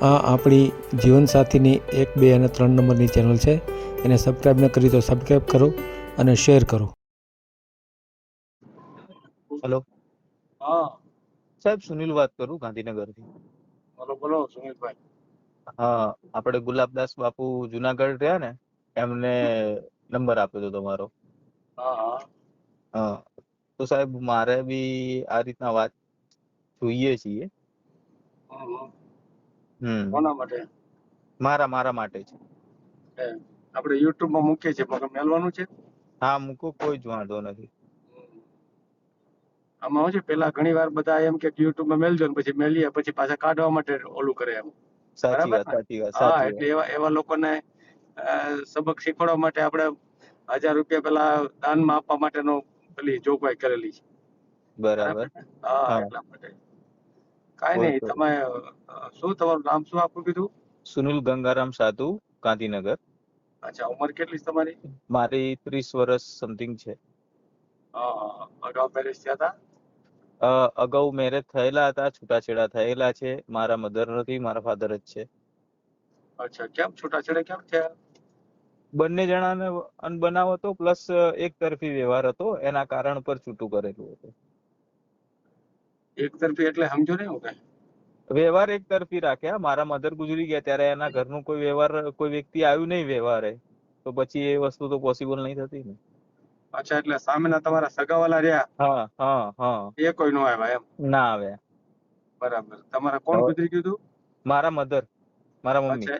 આ આપણી જીવનસાથીની એક બે અને ત્રણ નંબરની ચેનલ છે. એને સબસ્ક્રાઈબ ન કરી તો સબસ્ક્રાઈબ કરો અને શેર કરો. હેલો હા. સાહેબ સુનિલ વાત કરું ગાંધીનગરથી. બોલો બોલો સુનિલભાઈ. હા આપણે ગુલાબદાસ બાપુ જુનાગઢ રહ્યા ને એમને નંબર આપ્યો હતો તમારો. હા હા. હા. તો સાહેબ મારે બી આ રીતના વાત જોઈએ છીએ. કોના માટે? મારા મારા માટે છે આપણે youtube માં મૂકીએ છીએ પણ મેલવાનું છે? હા મૂકો કોઈ જ વાંધો નથી. આમાં શું છે પેલા ઘણી વાર બધા એમ કે યુટ્યુબમાં મેલજો ને પછી મેલીએ પછી પાછા કાઢવા માટે ઓલું કરે એમ. સાચી બરાબર વાત સાચી વાત હા એટલે એવા એવા લોકોને સબક શીખવાડવા માટે આપણે હજાર રૂપિયા પેલા દાનમાં આપવા માટેનો પેલી જોગવાઈ કરેલી છે. બરાબર. હા. એટલા માટે. કાંઈ નહીં તમે શું તમારું નામ શું આપું કીધું? સુનિલ ગંગારામ સાધુ ગાંધીનગર. અચ્છા ઉંમર કેટલી છે તમારી? મારી ત્રીસ વર્ષ સમથિંગ છે. અગાઉ મેરેજ થયા હતા અગાઉ મેરેજ થયેલા હતા છૂટાછેડા થયેલા છે. મારા મધર નથી મારા ફાધર જ છે. અચ્છા કેમ છૂટાછેડા કેમ થયા? બંને જણાને અનબનાવ હતો પ્લસ એક તરફી વ્યવહાર હતો એના કારણ પર છૂટું કરેલું હતું. એક તરફી એટલે સમજો ને હું કઈ? વ્યવહાર એક તરફી રાખ્યા મારા મધર ગુજરી ગયા ત્યારે એના ઘરનું કોઈ વ્યવહાર કોઈ વ્યક્તિ આવ્યું નહીં વ્યવહારે. તો પછી એ વસ્તુ તો પોસિબલ નહીં થતી ને. અચ્છા એટલે સામેના તમારા સગાવાલા રહ્યા? હા હા હા. એ કોઈ નો આવ્યા એમ? ના આવે બરાબર. તમારા કોણ ગુજરી ગયું હતું? મારા મધર મારા મમ્મી.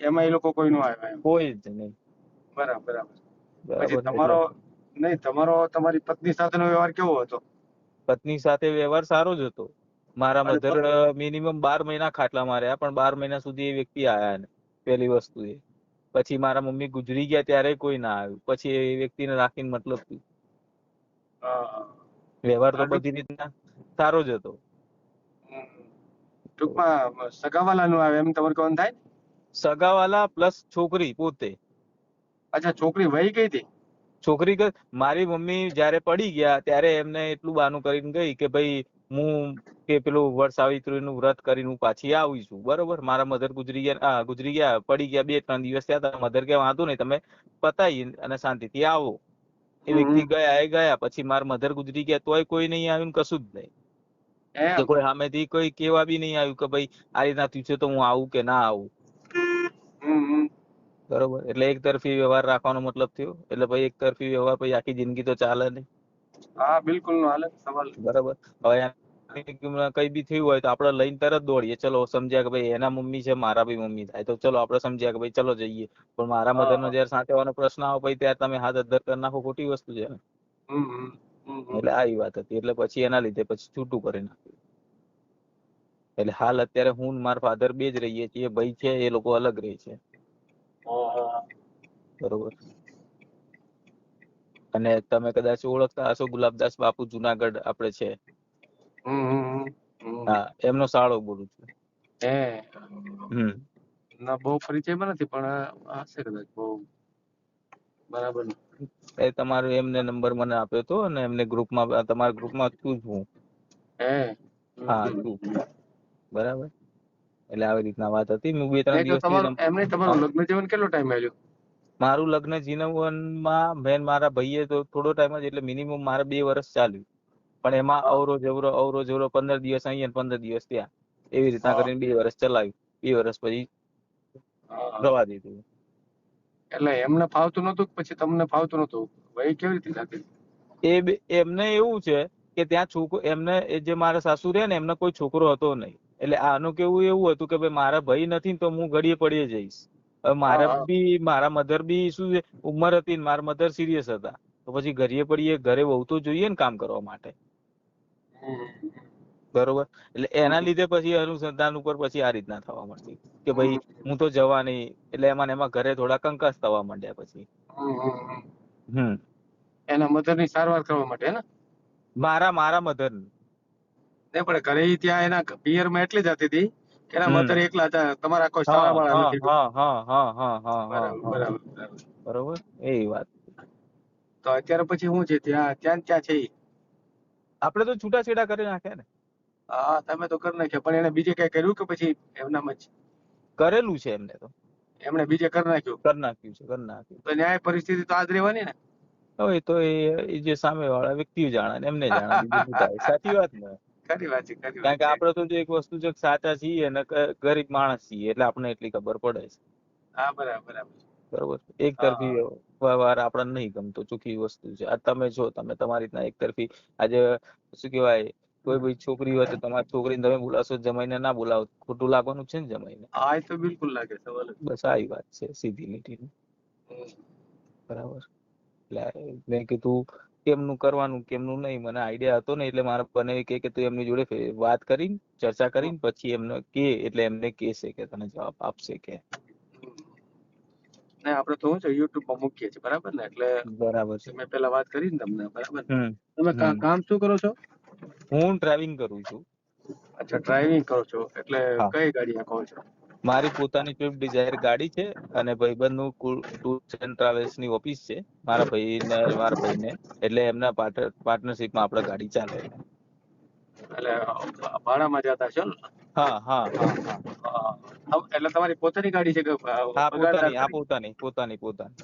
એમાં એ લોકો કોઈ નો આવ્યા એમ? કોઈ જ નહીં. બરાબર બરાબર. પછી તમારો નહીં તમારો તમારી પત્ની સાથેનો વ્યવહાર કેવો હતો? પત્ની સાથે વ્યવહાર સારો જ હતો. મારા મધર મિનિમમ બાર મહિના ખાટલા માર્યા પણ બાર મહિના સુધી એ વ્યક્તિ આયા ને પહેલી વસ્તુ એ. પછી મારા મમ્મી ગુજરી ગયા ત્યારે કોઈ ના આવ્યું પછી એ વ્યક્તિને રાખીને મતલબ. વ્યવહાર તો બધી રીતના સારો જ હતો. ટૂંકમાં સગાવાલા નું આવે એમ તમારે કોણ થાય સગાવાલા પ્લસ છોકરી પોતે. અચ્છા છોકરી વહી ગઈ હતી? છોકરી કે મારી મમ્મી જયારે પડી ગયા ત્યારે એમને એટલું બાનું કરીને ગઈ કે ભાઈ હું કે પેલું વડ સાવિત્રી નું વ્રત કરીને હું પાછી આવી છું. બરોબર? મારા મધર ગુજરી ગયા ગુજરી ગયા પડી ગયા બે ત્રણ દિવસ થયા હતા. મધર કે વાંધો નહીં તમે પતાવી અને શાંતિથી આવો. એ વ્યક્તિ ગયા એ ગયા પછી મારા મધર ગુજરી ગયા તોય કોઈ નહીં આવ્યું કશું જ નહીં. કે કોઈ સામેથી કોઈ કેવા બી નહીં આવ્યું કે ભાઈ આ રીતના થયું છે તો હું આવું કે ના આવું. બરોબર. એટલે એક તરફી વ્યવહાર રાખવાનો મતલબ થયો? એટલે ભાઈ એક તરફી વ્યવહાર પછી આખી જિંદગી તો ચાલે નહીં? હા બિલકુલ હાલે. સવાલ. બરાબર. હવે કઈ બી થયું હોય તો આપણે લઈને તરત દોડીએ. ચલો સમજ્યા કે ભાઈ એના મમ્મી છે મારા બી મમ્મી થાય. તો ચલો આપણે સમજ્યા કે ભાઈ ચલો જઈએ. પણ મારા મધર નો જયારે સાચવવાનો પ્રશ્ન આવે પછી ત્યારે તમે હાથ અધર કરી નાખો ખોટી વસ્તુ છે. એટલે આવી વાત હતી. એટલે પછી એના લીધે પછી છૂટું કરી નાખ્યું. એટલે હાલ અત્યારે હું મારા ફાધર બે જ રહીએ છીએ. ભાઈ છે એ લોકો અલગ રહે છે. બરોબર. અને તમે કદાચ ઓળખતા હશો ગુલાબદાસ બાપુ જુનાગઢ આપણે છે. હા એમનો સાળો બોલું છું. હે. હમ. ના બહુ પરિચયમાં નથી પણ હશે કદાચ બહુ બરાબર. એ તમારો એમને નંબર મને આપ્યો હતો અને એમને ગ્રુપમાં તમારા ગ્રુપમાં છું જ હું. હે. હા. છું બરાબર. એટલે આવી રીતના વાત હતી. હું બે ત્રણ તમ- એમને તમારું લગ્ન જીવન કેટલો ટાઈમ આવ્યો મારું લગ્ન જીનવનમાં મેન મારા ભાઈએ તો થોડો ટાઈમ જ એટલે મિનિમમ મારે બે વર્ષ ચાલ્યું. પણ એમાં અવરો જવરો અવરો જવરો પંદર દિવસ અહીંયા પંદર દિવસ ત્યાં. એવી રીતના. કરીને બે વર્ષ ચલાવ્યું. બે વર્ષ પછી. રવા દીધું. એટલે એમને ફાવતું નતું પછી તમને ફાવતું નતું વહી કેવી રીતે એ એમને એવું છે કે ત્યાં છોકરો એમને એ જે મારા સાસુ રહ્યા ને એમને કોઈ છોકરો હતો નહીં. એટલે આનું કેવું એવું હતું કે ભાઈ મારા ભાઈ નથી ને તો હું ઘડીએ પડીએ જઈશ. હવે મારે. બી મારા મધર બી શું છે ઉંમર હતી ને મારા મધર સિરિયસ હતા. તો પછી ઘડીએ પડીએ ઘરે વહુ તો જોઈએ ને કામ કરવા માટે. બરોબર? એટલે એના લીધે પછી અનુસંધાન ઉપર પછી આ રીતના થવા મળતી કે ભાઈ હું તો જવા નહીં એટલે એમાં ને એમાં ઘરે થોડા કંકાસ થવા માંડ્યા પછી. હમ, એના મધરની સારવાર કરવા માટે ને? મારા મારા મધર નહીં પણ ઘરે ત્યાં એના પિયરમાં એટલી જ હતી હતી કે એના મધર એકલા હતા. તમારા કોઈ સારા વાળા હા નથી. હા હા હા હા હા હા બરાબર બરાબર બરાબર. એ વાત. તો અત્યારે પછી શું છે? ત્યાં ત્યાં ત્યાં છે? આપણે તો છૂટાછેડા કરી નાખ્યા ને. હા તમે તો કરી નાખ્યા પણ એને બીજે કઈ કર્યું કે પછી એમનામાં જ? કરેલું છે એમને તો. એમણે બીજે કરી નાખ્યું? કરી નાખ્યું છે કરી નાખ્યું. તો ન્યાય પરિસ્થિતિ તો આજ રહેવાની ને? હવે તો એ એ જે સામે વાળા વ્યક્તિઓ જાણે એમને જાણે સાચી વાત ને? ખરી વાત છે ખરી કારણ કે છે. આપડે તો એક વસ્તુ છે સાચા છીએ અને ગરીબ માણસ છીએ એટલે આપણને એટલી ખબર પડે છે. હા બરાબર બરાબર. બરોબર? એક તરફી વ્યવહાર આપણને નહીં ગમતો ચૂકી વસ્તુ છે. આ તમે છો તમે તમારી રીતના એક તરફી આજે શું કહેવાય કોઈ બી છોકરી હોય તો તમારી છોકરીને તમે બોલાવશો જમાઈને ના બોલાવો. ખોટું લાગવાનું છે ને જમાઈને? હા એ તો બિલકુલ લાગે સવાલ બસ આવી વાત છે સીધી લીટી બરાબર. એટલે મેં કીધું કેમનું કરવાનું કેમનું નહીં? મને આઈડિયા હતો ને એટલે મારા બને કે કે તું એમની જોડે વાત કરીને ચર્ચા કરીને પછી એમને કે એટલે એમને કહેશે કે તને જવાબ આપશે કે. ને આપણે તો શું છે યુટ્યુબમાં મૂકીએ છીએ બરાબર ને? એટલે બરાબર છે. મેં પેલા વાત કરી ને તમને બરાબર તમે કામ શું કરો છો? હું ડ્રાઇવિંગ કરું છું. અચ્છા ડ્રાઇવિંગ કરો છો. એટલે કઈ ગાડી હાંકો છો? મારી પોતાની સ્વિફ્ટ ડિઝાયર ગાડી છે અને ભાઈબંધનું ટૂર્સ એન્ડ ટ્રાવેલ્સની ઓફિસ છે. મારા ભાઈ ને મારા ભાઈને. એટલે એમના પાર્ટનરશિપમાં આપડે ગાડી ચાલે. એટલે ભાડામાં જતા છો ને? હા હા હા. એટલે તમારી પોતાની ગાડી છે કે હા પોતાની હા પોતાની પોતાની પોતાની.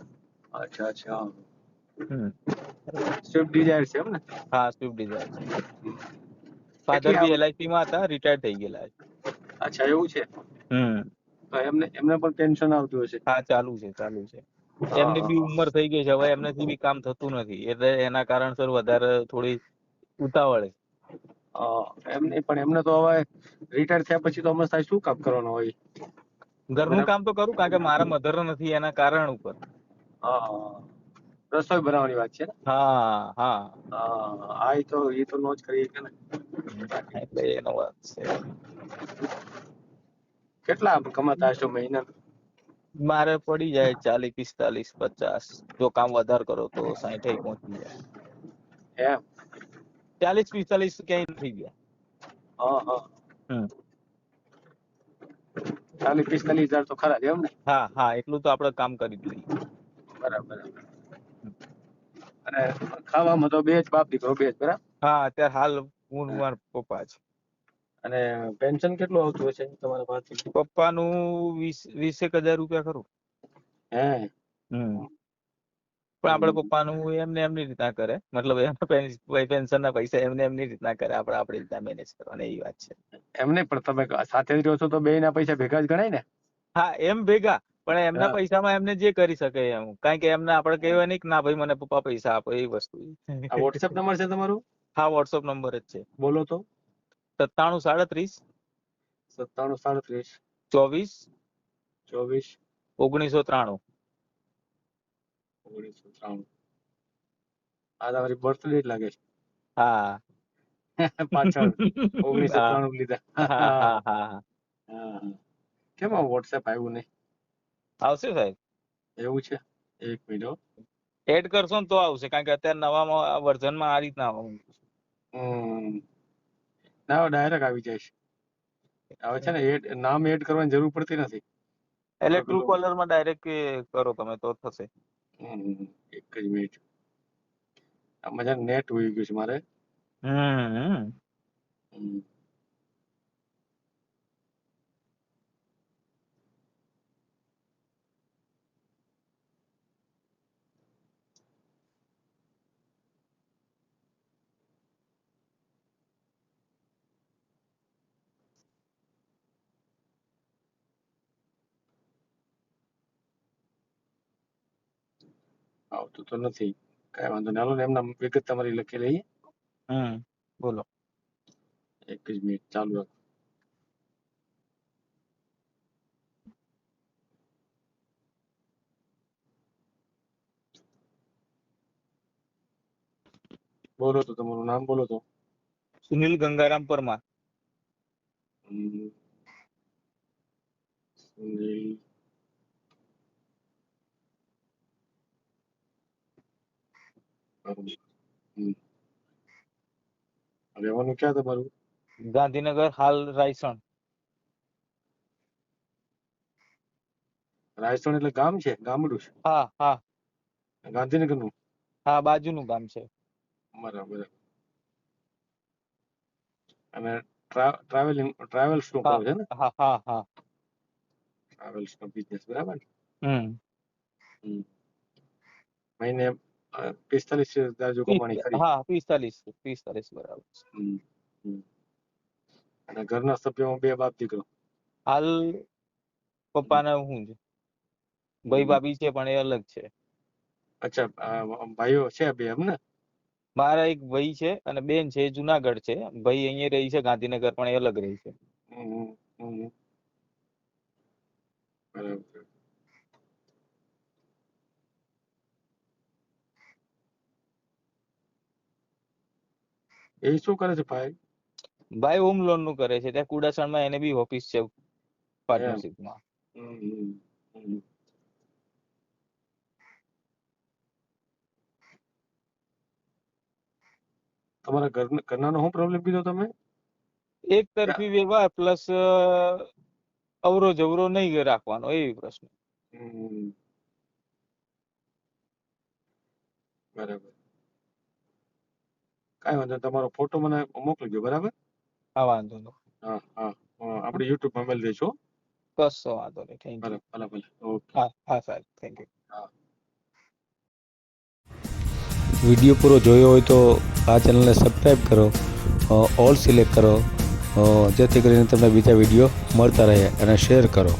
અચ્છા અચ્છા. સ્વિફ્ટ ડિઝાયર છે એમ ને? હા સ્વિફ્ટ ડિઝાયર છે. ફાધર બી એલઆઈસી માં હતા રિટાયર થઈ ગયેલા છે. અચ્છા એવું છે? એમને એમને પણ ટેન્શન આવતું હશે. હા ચાલુ છે ચાલુ છે. એમની બી ઉમર થઈ ગઈ છે હવે એમનેથી બી કામ થતું નથી. એટલે એના કારણસર વધારે થોડી ઉતાવળ. છે એમ નહીં પણ એમને તો હવે રિટાયર થયા પછી તો સાહેબ શું કામ કરવાનું હોય? ઘરનું. કામ તો કરું કારણ કે મારા મધર નથી એના કારણ ઉપર. હા. રસોઈ બનાવવાની વાત છે ને? હા હા. હા આ તો એ તો નો જ કરી શકે ને? એટલે એનો વાત છે. કેટલા કમાતા હશો મહિના? મારે પડી જાય ચાલીસ પિસ્તાલીસ પચાસ. જો કામ વધારે કરો તો સાઈઠ પહોંચી જાય. એમ? ચાલીસ પિસ્તાલીસ ક્યાંય થઈ ગયા. હા હા. હમ. ચાલીસ પિસ્તાલીસ હજાર તો ખરા એમ ને? હા હા એટલું તો આપણે કામ કરી લઈએ. બરાબર અને ખાવામાં તો બે જ બાપ દીકરો બે જ બરાબર? હા અત્યારે હાલ હું મારા પપ્પા છે અને પેન્શન કેટલું આવતું હશે તમારા પાસે પપ્પાનું વીસ વીસેક હજાર રૂપિયા ખરું. હે? હમ. પણ આપણે પપ્પાનું એમને એમની રીતના કરે. મતલબ પેન્શન ના પૈસા એમને એમની રીતના કરે. આપણે આપણી રીતના મેનેજ કરવાની એવી વાત છે. એમ નહીં પણ તમે સાથે જ રહો છો તો બે ના પૈસા ભેગા જ ગણાય ને? હા એમ ભેગા. પણ એમના. પૈસામાં એમને જે કરી શકે એમ. કારણ કે એમને આપણે કહેવાય નહીં કે ના ભાઈ મને પપ્પા પૈસા આપો એ વસ્તુ. વોટ્સઅપ વોટ્સએપ નંબર છે તમારું? હા વોટ્સઅપ નંબર જ છે. બોલો તો. સત્તાણું સાડત્રીસ. સત્તાણું સાડત્રીસ. ચોવીસ. ચોવીસ. ઓગણીસો ત્રાણું. ઓગણીસો ત્રાણું. આ તમારી બર્થ ડેટ લાગે હા. પાછળ. ઓગણીસો ત્રાણું લીધા. હા હા. કેમ આ વોટ્સએપ આવ્યું નહીં? આવશે સાહેબ. એવું છે? એક મિનિટ એડ કરશો ને તો આવશે. કારણ કે અત્યારે નવામાં વર્ઝનમાં આ રીતના ના ડાયરેક્ટ આવી જાય છે હવે છે ને એડ નામ એડ કરવાની જરૂર પડતી નથી. એટલે ટ્રુ કોલરમાં ડાયરેક્ટ કરો તમે તો થશે. હમ, એક જ મિનિટ આમાં છે નેટ હોઈ ગયું છે મારે. હમ. આવતું તો નથી. કઈ વાંધો નહીં. હાલો એમના વિગત તમારી લખી લઈએ. હમ બોલો. એક જ મિનિટ ચાલુ રાખો. બોલો તો તમારું નામ બોલો તો. સુનિલ ગંગારામ પરમાર. સુનિલ પરમાર. હમ. રહેવાનું ક્યાં તમારું? ગાંધીનગર હાલ રાયસણ. રાયસણ એટલે ગામ છે? ગામડું છે? હા હા. ગાંધીનગરનું હા બાજુનું ગામ છે. બરાબર અને ટ્રાવેલિંગ ટ્રાવેલ્સનું કરો છે ને? હા હા હા. ટ્રાવેલ્સ નો? બિઝનેસ બરાબર? હમ. મહિને પિસ્તાલીસ હજાર જો કમાણી કરી હા પિસ્તાલીસ પિસ્તાલીસ બરાબર. અને ઘરના સભ્યોમાં બે બાપ દીકરો? હાલ પપ્પાને હું છે. ભાઈ ભાભી છે પણ એ અલગ છે. અચ્છા ભાઈઓ છે બે એમ ને મારા એક ભાઈ છે અને બેન છે એ જુનાગઢ છે. ભાઈ અહીંયા રહી છે ગાંધીનગર પણ એ અલગ રહી છે. બરાબર. એ શું કરે છે ભાઈ? ભાઈ હોમ લોનનું કરે છે. ત્યાં કુડાસણમાં એને બી ઓફિસ છે હમ, હમ. તમારા ઘર ઘરનાનો શું પ્રોબ્લેમ કીધો તમે? એક તરફી વ્યવહાર પ્લસ અવરો જવરો નહીં રાખવાનો એ પ્રશ્ન. બરાબર. કાંઈ વાંધો નહીં. તમારો ફોટો મને મોકલજો બરાબર? હા વાંધો નહીં. હા હા. હા, આપણે યુટ્યુબમાં મેળ દઈશું હો. કશો વાંધો નહીં. થેન્ક ભલે યુ ભલે ભલે. ઓકે હા હા સાહેબ. થેન્ક યુ વીડિયો પૂરો જોયો હોય તો આ ચેનલને સબસ્ક્રાઈબ કરો ઓલ સિલેક્ટ કરો જેથી કરીને તમને બીજા વીડિયો મળતા રહે અને શેર કરો.